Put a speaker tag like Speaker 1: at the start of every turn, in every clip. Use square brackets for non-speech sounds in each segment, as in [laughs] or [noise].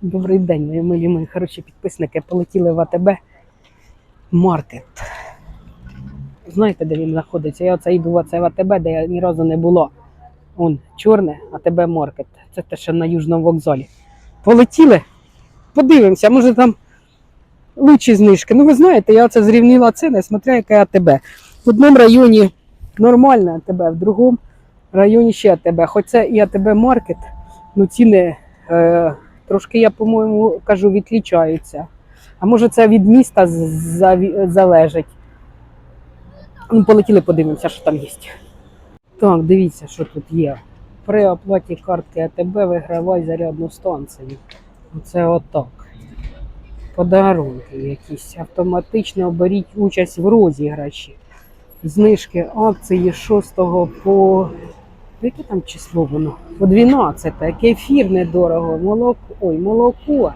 Speaker 1: Добрий день, мої милі мої хороші підписники. Полетіли в АТБ маркет. Знаєте, де він знаходиться? Я оце йду в оце в АТБ, де я ні разу не було. Он чорне, АТБ маркет. Це те, що на Южному вокзалі. Полетіли? Подивимося, може там лучші знижки. Ну, ви знаєте, я це зрівніла ціни, смотря яке АТБ. В одному районі нормальне АТБ, в другому районі ще АТБ. Хоч це і АТБ маркет, ну ціни е, трошки, я, по-моєму, кажу, відлічаються. А може це від міста залежить. Ну, полетіли, подивимося, що там є. Так, дивіться, що тут є. При оплаті картки АТБ вигравай зарядну станцію. Це отак. Подарунки якісь. Автоматично беріть участь в розіграші. Знижки акції 6 по. Яке там число воно? По 12. Кефір недорого, молоко. Ой, молоко.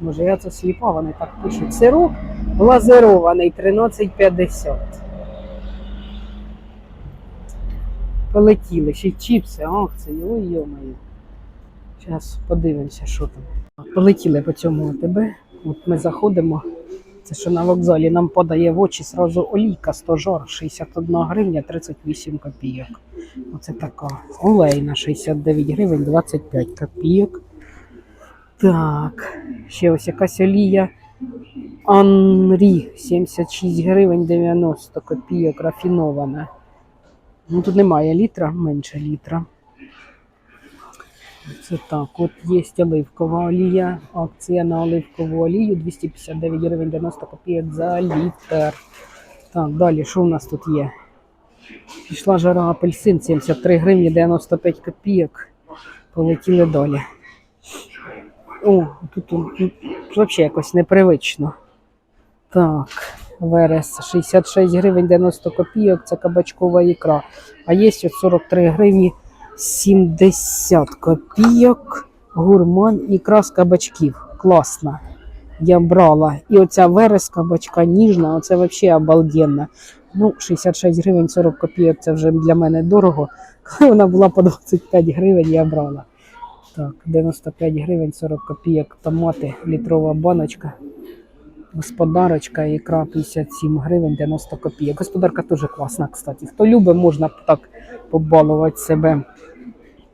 Speaker 1: Може, я це сліпа, вони так пишуть. Сироп глазирований 13,50. Полетіли. Ще й чіпси, акції. Ой, йомаю. Зараз подивимося, що там. Полетіли по цьому АТБ. От ми заходимо. Це що на вокзалі нам подає в очі сразу олійка 100 жар 61 гривня 38 копійок. Оце така. Олейна 69 гривень 25 копійок. Так, ще ось якась олія. Анрі 76 гривень 90 копійок рафінована. Ну тут немає літра, менше літра. Це так, от є оливкова олія, акція на оливкову олію 259 гривень 90 копійок за літр. Так, далі, що у нас тут є? Пішла жара апельсин 73 гривні 95 копійок. Полетіли далі. О, тут, тут, тут взагалі якось непривично. Так, верес 66 гривень 90 копійок, це кабачкова ікра. А є от 43 гривні 70 копійок. Гурман ікра з кабачків. Класна. Я брала. І оця верес кабачка ніжна, оце взагалі обалденно. Ну, 66 гривень 40 копійок це вже для мене дорого. Коли вона була по 25 гривень, я брала. Так, 95 гривень 40 копійок томати, літрова баночка. Господарочка, ікра 57 гривень 90 копійок. Господарка теж класна, кстати. Хто любить, можна так побалувати себе.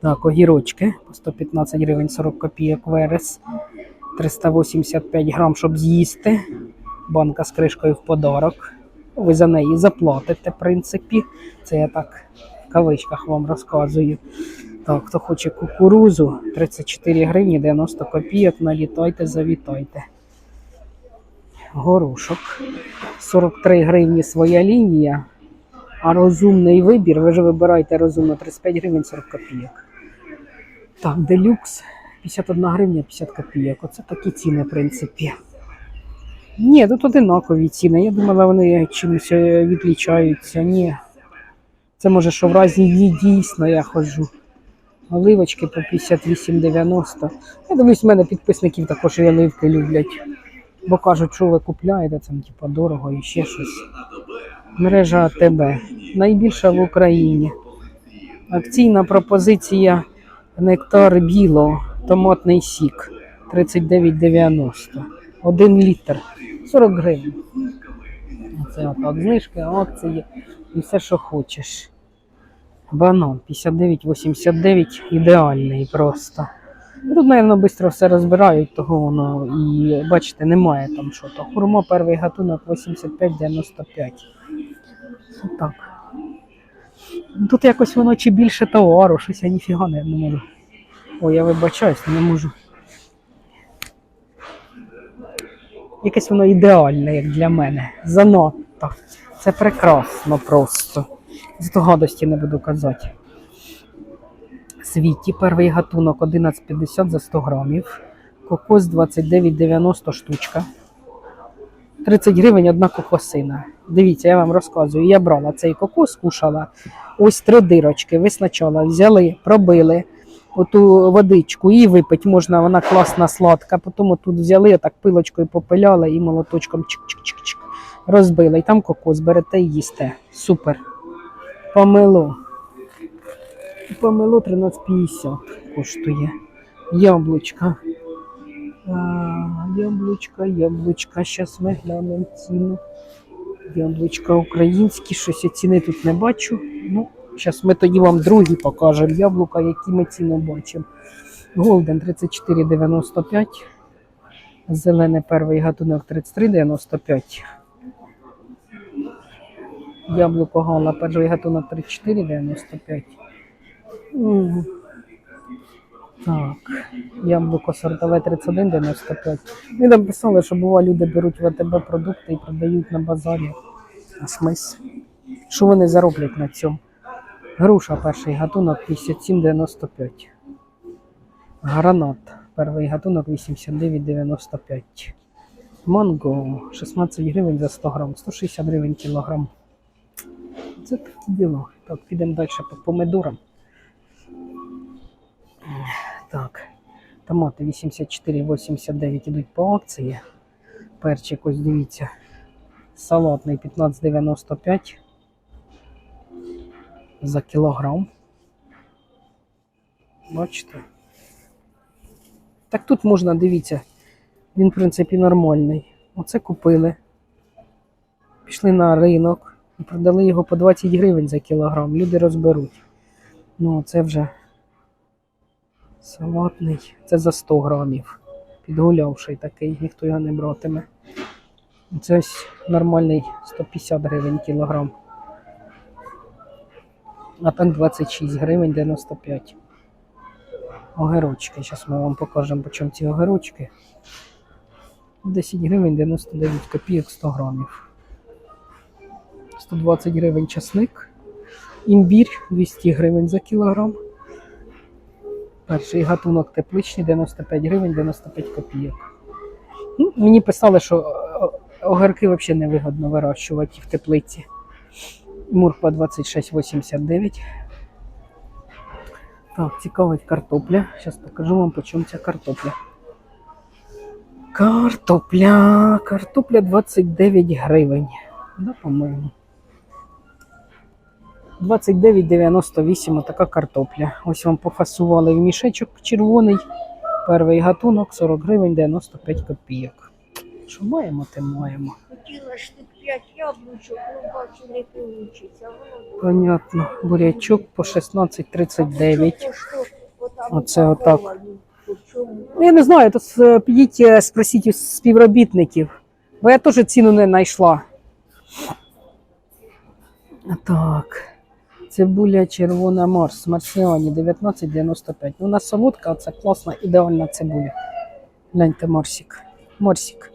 Speaker 1: Так, огірочки по 115 гривень 40 копійок верес. 385 грам, щоб з'їсти. Банка з кришкою в подарок. Ви за неї заплатите, в принципі. Це я так в кавичках вам розказую. Так, хто хоче кукурузу, 34 гривні 90 копійок, налітайте, завітайте. Горошок. 43 гривні своя лінія. А розумний вибір, ви ж вибираєте розумно 35 гривень 40 копійок. Так, делюкс 51 гривня 50 копійок. Оце такі ціни, в принципі. Ні, тут одинакові ціни. Я думала, вони чимось е, відлічаються. Ні. Це може, що в разі дні дійсно я ходжу. Оливочки по 58,90. Я дивлюсь, в мене підписників також і оливки люблять. Бо кажуть, що ви купляєте, ну, типу, дорого і ще щось. Мережа АТБ. Найбільша в Україні. Акційна пропозиція нектар біло, томатний сік 39,90. Один літр 40 гривень. Це отак знижки, акції і все, що хочеш. Банан 59,89 ідеальний просто. Тут, мабуть, швидко все розбирають, того воно і бачите, немає там що то. Хурма перший гатунок 85,95. Отак. Ну, Тут якось воно чи більше товару, щось я ніфіга не, не можу. Ой, я вибачаюсь, не можу. Якесь воно ідеальне, як для мене. Занадто. Це прекрасно просто. З гадості не буду казати. Світі перший гатунок 11,50 за 100 грамів. Кокос 29,90 штучка. 30 гривень одна кокосина. Дивіться, я вам розказую. Я брала цей кокос, кушала. Ось три дирочки. Ви взяли, пробили оту водичку і випити можна, вона класна сладка. Потім тут взяли, так пилочкою попиляли і молоточком чик-чик-чик-чик розбили. І там кокос берете і їсте. Супер. Помило. Помило 13,50 коштує. Яблучка яблучка, яблучка. Зараз ми глянемо ціну. Яблучка українські, щось я ціни тут не бачу. Ну, зараз ми тоді вам другі покажемо яблука, які ми ціну бачимо. Голден 34,95. Зелений перший гатунок 33,95. Яблуко гала перший гатунок 34,95. М. Так, яблуко сортове 31,95. Ми там писали, що бува люди беруть в АТБ продукти і продають на базарі. А смисл? Що вони зароблять на цьому? Груша перший гатунок 57,95. Гранат перший гатунок 89,95. Манго 16 гривень за 100 грам, 160 гривень кілограм. Це таке діло. Так, підемо далі по помидорам. Так, томати 84,89 ідуть по акції. Перчик, ось дивіться. Салатний 15,95 за кілограм. Бачите? Так тут можна, дивіться, він, в принципі, нормальний. Оце купили. Пішли на ринок і продали його по 20 гривень за кілограм. Люди розберуть. Ну, це вже салатний. Це за 100 грамів. Підгулявший такий, ніхто його не братиме. Це ось нормальний 150 гривень кілограм. А так 26 гривень 95. Огірочки. Зараз ми вам покажемо, по чому ці огірочки. 10 гривень 99 копійок 100 грамів. 120 гривень часник. Імбір 200 гривень за кілограм. Перший гатунок тепличний 95 гривень 95 копійок. Ну, мені писали, що е, огірки взагалі не вигодно вирощувати в теплиці. Мурква 26,89. Так, цікавить картопля. Зараз покажу вам, по чому ця картопля. Картопля. Картопля 29 гривень. Да, по-моєму. 29,98 отака картопля. Ось вам пофасували в мішечок червоний. Перший гатунок 40 гривень 95 копійок. Що маємо, те маємо.
Speaker 2: Хотіла штук 5 яблучок, ну бачу, не получиться.
Speaker 1: Понятно. Бурячок по 16,39.
Speaker 2: Що, що, отам
Speaker 1: Оце отак. Ну, Я не знаю, тут е, підіть, е, спросіть у співробітників, бо я теж ціну не знайшла. Так. Цибуля червона морс, марсіані 19,95. Ну, у нас солодка, це класна, ідеальна цибуля. Гляньте, морсик. Морсик.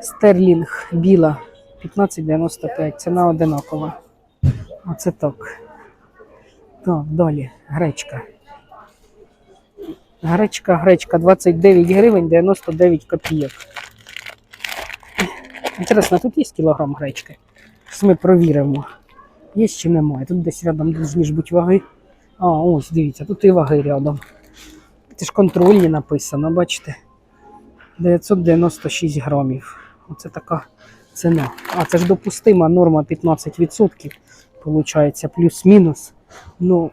Speaker 1: Стерлінг біла 15,95. Ціна одинакова. Оце так. Так, далі. Гречка. Гречка, гречка 29 гривень 99 копійок. Інтересно, тут є кілограм гречки? Зараз ми провіримо. Є чи немає. Тут десь рядом повинні бути ваги. А, ось, дивіться, тут і ваги рядом. Це ж контрольні написано, бачите? 996 грамів. Оце така ціна. А це ж допустима норма 15%. Получається, плюс-мінус. Ну,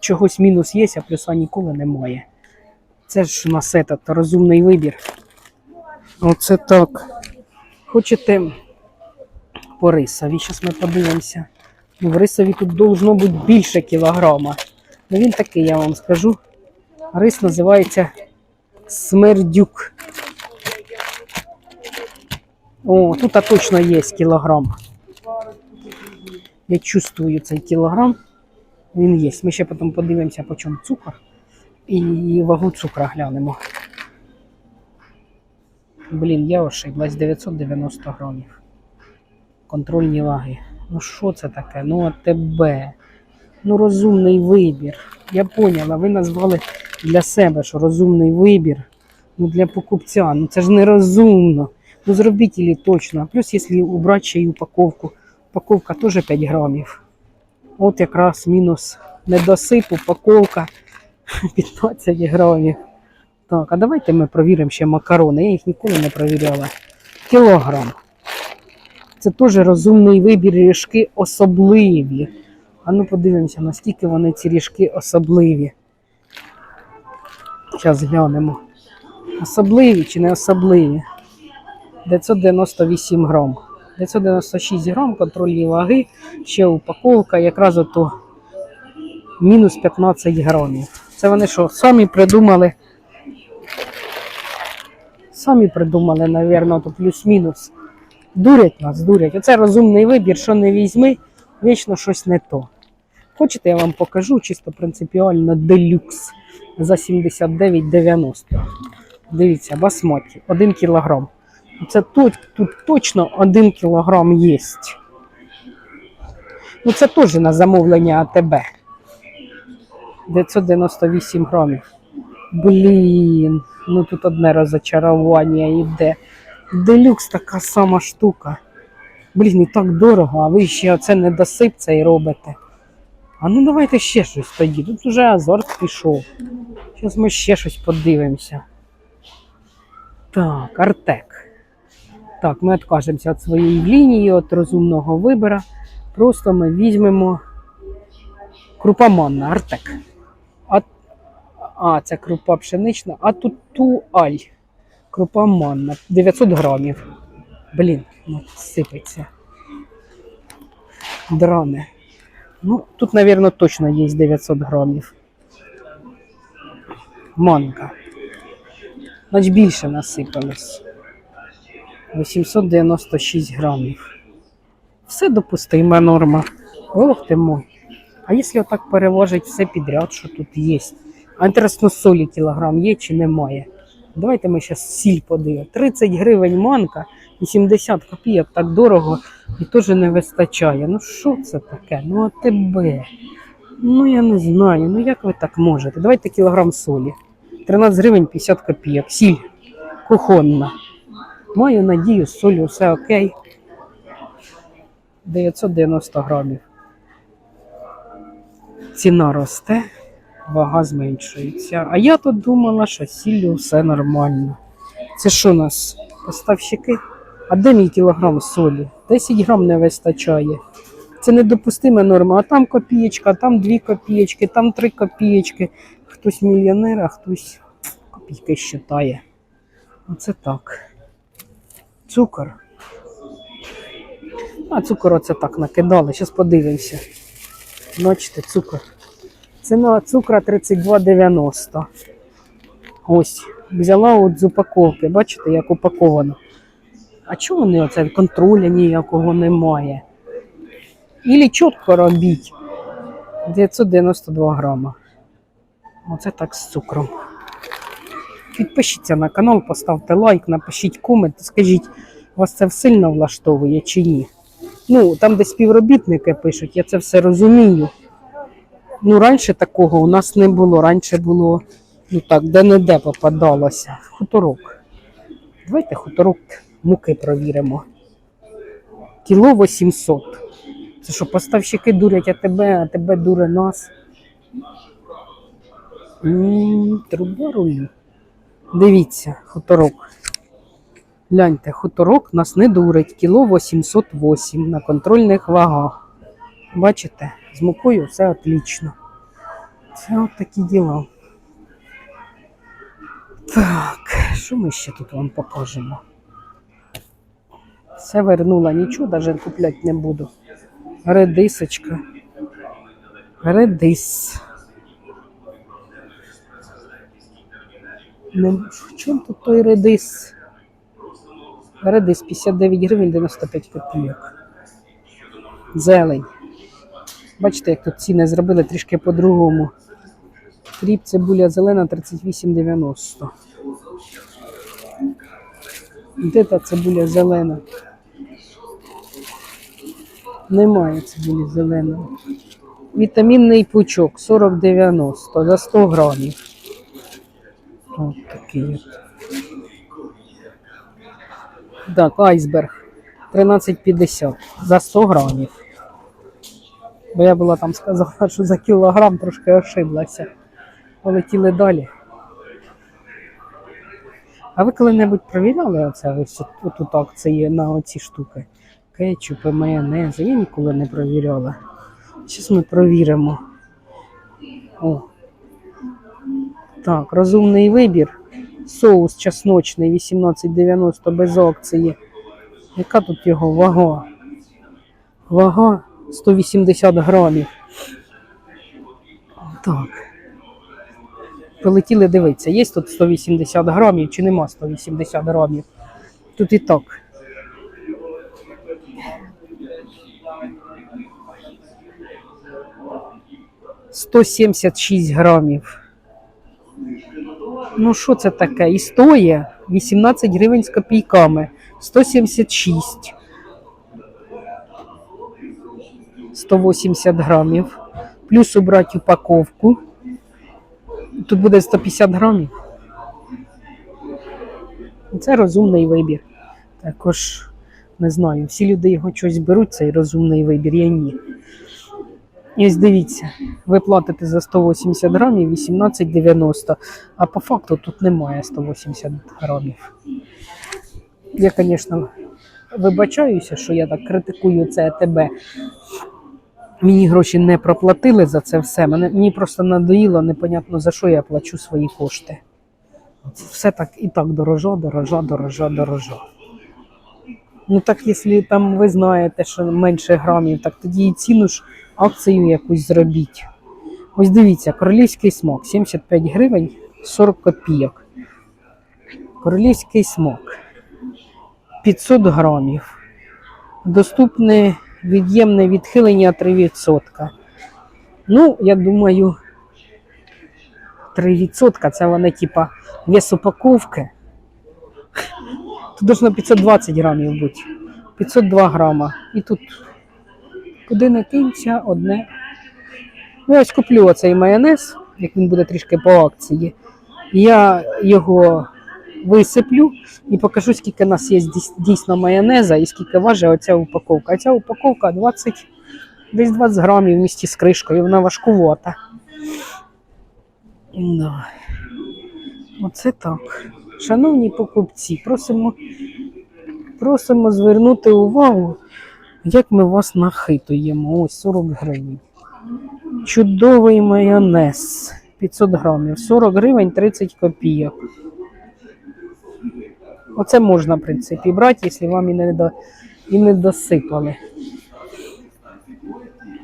Speaker 1: чогось мінус є, а плюса ніколи немає. Це ж у нас этот, розумний вибір. Оце так. Хочете по рисові? Зараз ми подивимося. Ну, в рисові тут должно бути більше кілограма. Ну він такий, я вам скажу. Рис називається смердюк. О, тут точно є кілограм. Я чувствую цей кілограм. Він є. Ми ще потім подивимося, по чому цукор. І вагу цукра глянемо. Блін, я ошиблась 990 грамів. Контрольні ваги. Ну що це таке? Ну АТБ. Ну розумний вибір. Я поняла, ви назвали для себе, що розумний вибір. Ну для покупця. Ну це ж нерозумно. Ну зробіть її точно. Плюс, якщо убрати ще й упаковку, упаковка теж 5 грамів. От якраз мінус недосип, упаковка [laughs] 15 грамів. Так, а давайте ми провіримо ще макарони. Я їх ніколи не провіряла. Кілограм. Це теж розумний вибір ріжки особливі. А ну подивимося, наскільки вони ці ріжки особливі. Зараз глянемо. Особливі чи не особливі? 998 грам. 996 грам контрольні ваги, ще упаковка, якраз ото мінус 15 грамів. Це вони що, самі придумали? Самі придумали, то плюс-мінус. Дурять нас, дурять. Оце розумний вибір, що не візьми, вічно щось не то. Хочете, я вам покажу чисто принципіально делюкс за 79,90. Дивіться, басматі, 1 кілограм. Це тут, тут точно 1 кілограм є. Ну це теж на замовлення АТБ. 998 грамів. Блін, ну тут одне розочарування йде. Делюкс така сама штука. Блін, і так дорого, а ви ще оце не досип це і робите. А ну давайте ще щось тоді. Тут уже азарт пішов. Зараз ми ще щось подивимося. Так, Артек. Так, ми відкажемося від своєї лінії, від розумного вибора. Просто ми візьмемо крупа манна, Артек. А, а це крупа пшенична, а тут туаль. Крупа манна. 900 грамів. Блін, ну, сипеться. Дране. Ну, тут, мабуть, точно є 900 грамів. Манка. Значить більше насипалось. 896 грамів. Все допустима норма. Ох ти мой. А якщо отак переважить все підряд, що тут є? А інтересно, солі кілограм є чи немає? Давайте ми зараз сіль подивимо. 30 гривень манка і 70 копійок так дорого і теж не вистачає. Ну що це таке? Ну а тебе? Ну я не знаю. Ну як ви так можете? Давайте кілограм солі. 13 гривень 50 копійок. Сіль кухонна. Маю надію, з солью все окей. 990 грамів. Ціна росте, вага зменшується. А я тут думала, що сіллю все нормально. Це що у нас? Поставщики? А де мій кілограм солі? 10 грам не вистачає. Це недопустима норма. А там копієчка, там 2 копієчки, там 3 копієчки. Хтось мільйонер, а хтось копійки считає. Оце так. Цукор. А цукор оце так накидали. Зараз подивимося. Бачите, цукор. Ціна цукра 32,90. Ось. Взяла от з упаковки. Бачите, як упаковано. А чого вони оце контроля ніякого немає? Ілі чітко робіть. 992 грама. Оце так з цукром. Підпишіться на канал, поставте лайк, напишіть комент, скажіть, вас це сильно влаштовує чи ні. Ну, там, де співробітники пишуть, я це все розумію. Ну, раніше такого у нас не було. Раніше було, ну так, де-не-де попадалося. Хуторок. Давайте хуторок муки провіримо. Кіло 800. Це що, поставщики дурять а тебе, а тебе дуре нас. М, Труба рулю. Дивіться, хуторок. Гляньте, хуторок нас не дурить. Кіло 808 на контрольних вагах. Бачите, з мукою все отлично. Це от такі діла. Так, що ми ще тут вам покажемо? Все вернула, нічого навіть купляти не буду. Редисочка. Редис. Не, в чому тут той редис? Редис 59 гривень 95 копійок. Зелень. Бачите, як тут ціни зробили трішки по-другому. Кріп цибуля зелена 38,90. Де та цибуля зелена? Немає цибулі зеленої. Вітамінний пучок 40,90 за 100 грамів. Ось такий. Так, айсберг 13,50 за 100 грамів. Бо я була там сказала, що за кілограм трошки ошиблася. Полетіли далі. А ви коли-небудь провіряли оце ось тут акції на оці штуки? Кетчупи, майонези. Я ніколи не провіряла. Зараз ми провіримо. О. Так, розумний вибір. Соус чесночний 18,90 без акції. Яка тут його вага? Вага 180 грамів. Так. Полетіли дивитися, є тут 180 грамів чи нема 180 грамів. Тут і так. Сто сімдесят шість грамів. Ну, що це таке? І стоїть 18 гривень з копійками. 176. 180 грамів. Плюс убрати упаковку. Тут буде 150 грамів. Це розумний вибір. Також не знаю, всі люди його щось беруть, цей розумний вибір, я ні. І ось дивіться, ви платите за 180 грамів 18,90, а по факту тут немає 180 грамів. Я, звісно, вибачаюся, що я так критикую це тебе. Мені гроші не проплатили за це все. Мене, мені просто надоїло, непонятно за що я плачу свої кошти. Все так і так дорожа, дорожа, дорожа, дорожа. Ну так, якщо там ви знаєте, що менше грамів, так тоді і ціну ж акцію якусь зробіть. Ось дивіться, королівський смак 75 гривень 40 копійок. Королівський смак 500 грамів. Доступне від'ємне відхилення 3%. Ну, я думаю, 3% це вони, типа, вес упаковки. Тут должно 520 грамів бути. 502 грама. І тут куди не кинься, одне. Ну, я ось куплю оцей майонез, як він буде трішки по акції. Я його висиплю і покажу, скільки у нас є дійсно майонеза і скільки важить оця упаковка. А ця упаковка 20, десь 20 грамів в місті з кришкою, вона важкувата. Да. Оце так. Шановні покупці, просимо, просимо звернути увагу, як ми вас нахитуємо. Ось 40 гривень. Чудовий майонез. 500 грамів. 40 гривень 30 копійок. Оце можна, в принципі, брати, якщо вам і не, до, і не досипали.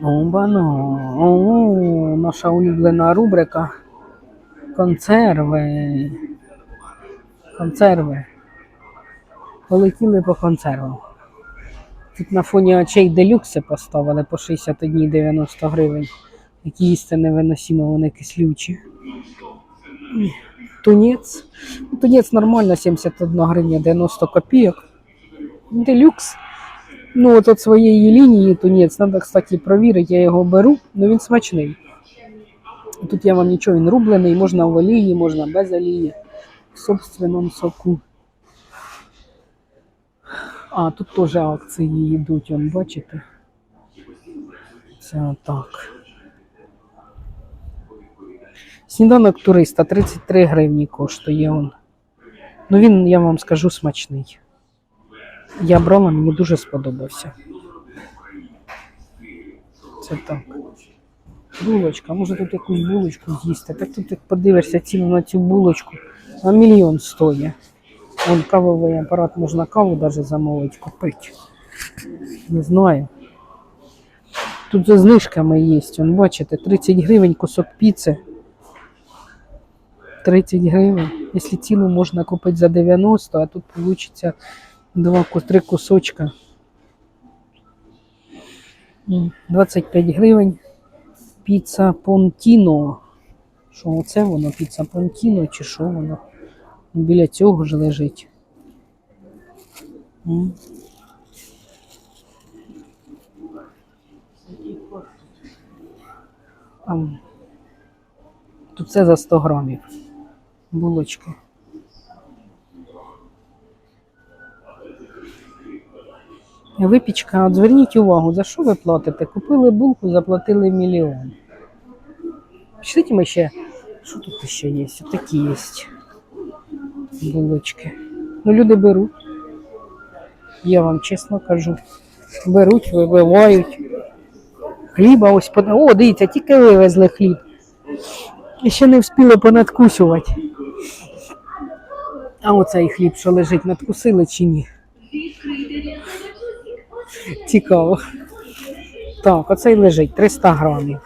Speaker 1: Обано. О, наша улюблена рубрика. Консерви. Консерви. Полетіли по консервам. Тут на фоні очей делюкси поставили по 61,90 гривень. Які їсти невиносимо, вони кислючі. Тунець. Ну, Тунець нормально, 71 гривня 90 копійок. Делюкс. Ну, от от своєї лінії тунець. Треба, кстати, провірити, я його беру, але він смачний. Тут я вам нічого, він рублений, можна в олії, можна без олії, в собственному соку. А, тут теж акції йдуть, бачите? Це так. Сніданок туриста 33 гривні коштує он. Ну він, я вам скажу, смачний. Я брала, мені дуже сподобався. Це так. Булочка, може тут якусь булочку з'їсти. Так тут як подивишся ціну на цю булочку, на мільйон стоїть. Вон кавовий апарат можна каву навіть замовити, купити. Не знаю. Тут за знижками є. Бачите, 30 гривень кусок піци. 30 гривень. Якщо цілу можна купити за 90, а тут вийде два, ку- три кусочка. 25 гривень. Піца Понтіно. Що оце воно? Піца Понтіно чи що воно? Біля цього ж лежить. Тут це за 100 грамів. Булочки. Випічка, от зверніть увагу, за що ви платите? Купили булку, заплатили мільйон. Пішліть ми ще. Що тут ще є? Такі є булочки. Ну, люди беруть. Я вам чесно кажу. Беруть, вибивають. Хліба ось. О, дивіться, тільки вивезли хліб. І ще не встигли понадкусувати. А оцей хліб, що лежить, надкусили чи ні? Цікаво. Так, оцей лежить 300 грамів.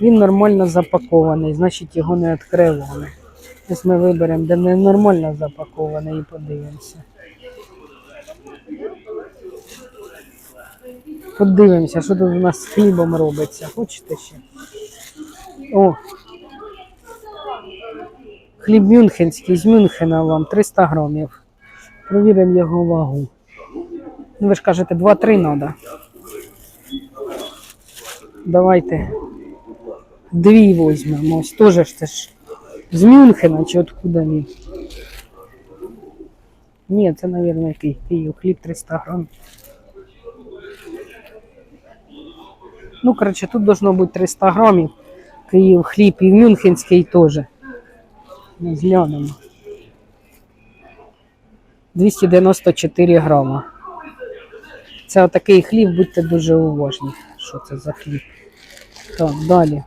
Speaker 1: Він нормально запакований, значить його не відкривали. Ось ми виберемо, де не нормально запакований і подивимося. Подивимося, що тут у нас з хлібом робиться. Хочете ще? О! Хліб мюнхенський з Мюнхена вам 300 грамів. Провіримо його вагу. Ну, ви ж кажете, 2-3 треба. Давайте дві візьмемо. Ось теж ж це ж з Мюнхена чи откуда він? Ні, це, мабуть, який Київ. Хліб 300 грам. Ну, коротше, тут должно бути 300 грамів. Київ хліб і Мюнхенський теж. Ну, Зглянемо. 294 грама. Це отакий хліб, будьте дуже уважні. Що це за хліб? Так, далі.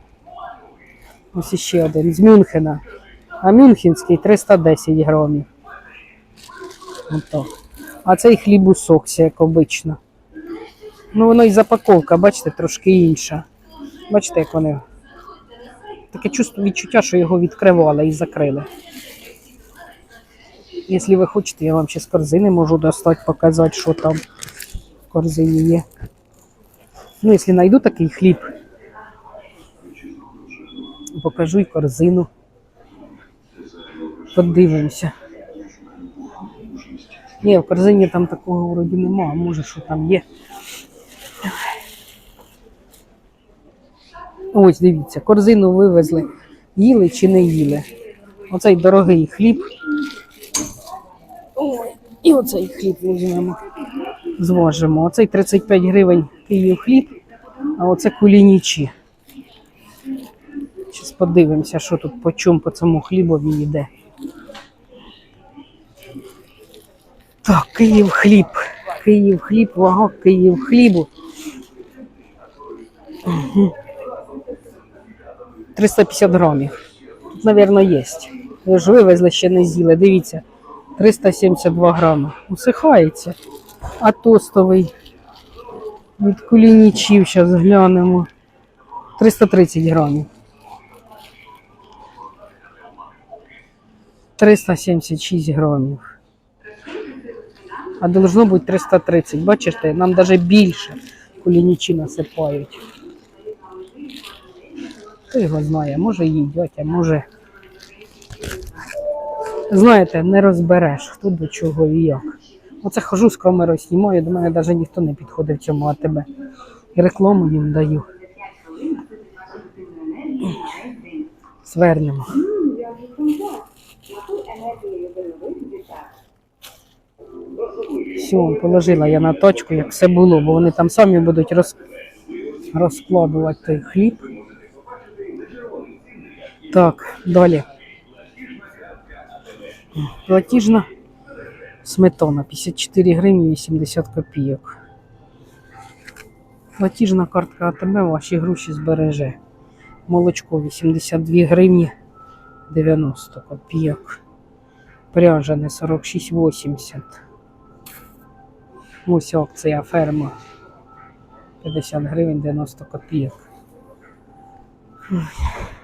Speaker 1: Ось іще один з Мюнхена. А Мюнхенський 310 грамів. А цей хліб у соксі, як обично. Ну, воно і запаковка, бачите, трошки інша. Бачите, як вони. Таке чувство відчуття, що його відкривали і закрили. Якщо ви хочете, я вам ще з корзини можу достати, показати, що там в корзині є. Ну, якщо знайду такий хліб, покажу й корзину. Подивимося. Ні, в корзині там такого вроді нема, а може що там є. Ось дивіться, корзину вивезли. Їли чи не їли. Оцей дорогий хліб. Ой, і оцей хліб візьмемо. Зважимо. Оцей 35 гривень Київ хліб, а оце кулінічі. Зараз подивимося, що тут по чому по цьому хлібові йде. Так, Київ хліб. Київ хліб, вага Київ хлібу. Угу. 350 грамів. Тут, мабуть, є. Ви ж вивезли, ще не з'їли. Дивіться, 372 грами. Усихається. А тостовий від кулінічів, зараз глянемо. 330 грамів. 376 грамів. А должно бути 330. Бачите, нам навіть більше кулінічі насипають. Хто його знає, може їдять, а може. Знаєте, не розбереш, хто до чого і як. Оце хожу з камерою, знімаю, до мене навіть ніхто не підходив цьому АТБ. І рекламу їм даю. Свернемо. Все, положила я на точку, як все було, бо вони там самі будуть роз... розкладувати той хліб. Так, далі. Платіжна сметана 54 гривні 80 копійок. Платіжна картка АТБ ваші гроші збереже. Молочко 82 гривні 90 копійок. Пряжене 46,80. Ось акція ферма 50 гривень 90 копійок.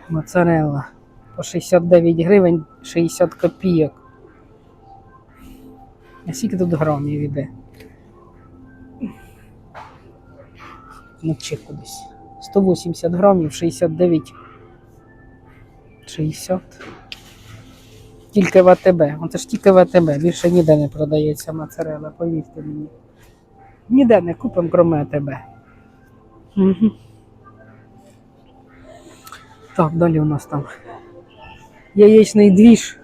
Speaker 1: Моцарелла по 69 гривень 60 копійок. А скільки тут грамів іде? Ну, кудись. 180 грамів, 69. 60. Тільки в АТБ. Оце ж тільки в АТБ. Більше ніде не продається моцарелла, повірте мені. Ніде не купимо, крім АТБ. Угу. Так, далі у нас там яєчний двіж.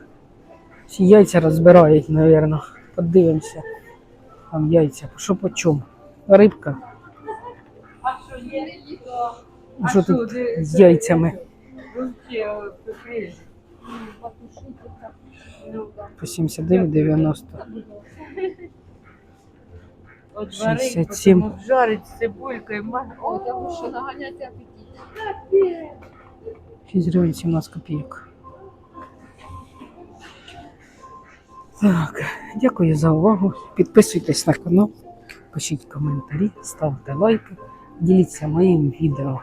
Speaker 1: Всі яйця розбирають, мабуть. Подивимося. Там яйця. Що по чому? Рибка. А що тут з яйцями? По 79,90.
Speaker 2: От
Speaker 1: 67.
Speaker 2: жарить з цибулькою.
Speaker 3: О, тому що наганяти апетит.
Speaker 1: 6 гривень 17 копійок. Так, дякую за увагу. Підписуйтесь на канал, пишіть коментарі, ставте лайки, діліться моїм відео